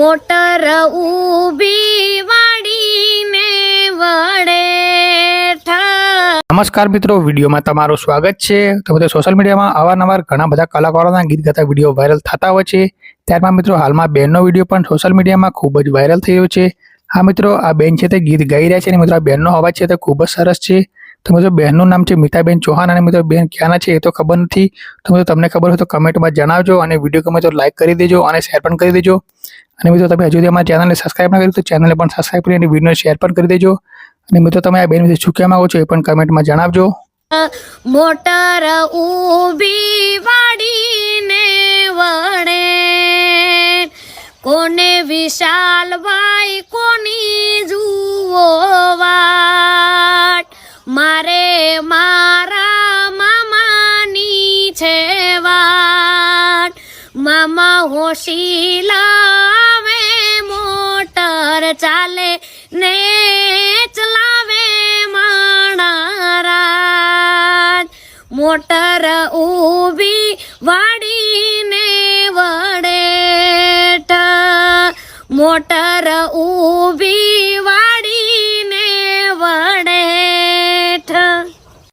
Motor ઊભી વાડીને વડે નમસ્કાર મિત્રો, વિડીયોમાં તમારું સ્વાગત છે. તો બધા સોશિયલ મીડિયામાં અવારનવાર ઘણા બધા કલાકારોના ગીત ગાતા વીડિયો વાયરલ થતા હોય છે. ત્યારબાદ મિત્રો, હાલમાં બેનનો વીડિયો પણ સોશિયલ મીડિયામાં ખૂબ જ વાયરલ થયો છે. હા મિત્રો, આ બેન છે તે ગીત ગાઈ રહ્યા છે અને મિત્રો, આ બેનનો અવાજ છે તે ખૂબ જ સરસ છે. તો મિત્રો બેનનું નામ છે મિતાબેન ચૌહાણ અને મિત્રો બેન ક્યાંના છે એ તો ખબર નથી. તો મિત્રો તમને ખબર હોય તો કમેન્ટમાં જણાવજો અને વીડિયો ગમે તો લાઈક કરી દેજો અને શેર પણ કરી દેજો. અને મિત્રો તમે હજુ અમારા ચેનલને સબસ્ક્રાઈબ ના કરી તો ચેનલને પણ સબસ્ક્રાઈબ કરી અને વિડીયોને શેર પણ કરી દેજો. અને મિત્રો તમે આ બેન વિશે શું કહેવા માંગો છો એ પણ કમેન્ટમાં જણાવજો. મોટર ઊભી વાડીને વણે, કોને વિશાલભાઈ કોની મારે મામાની છે વાટ મામા હોશી લાવે મોટર ચાલે ને ચલાવે માણારાજ મોટર ઊભી વાડીને વડે મોટર ઊભી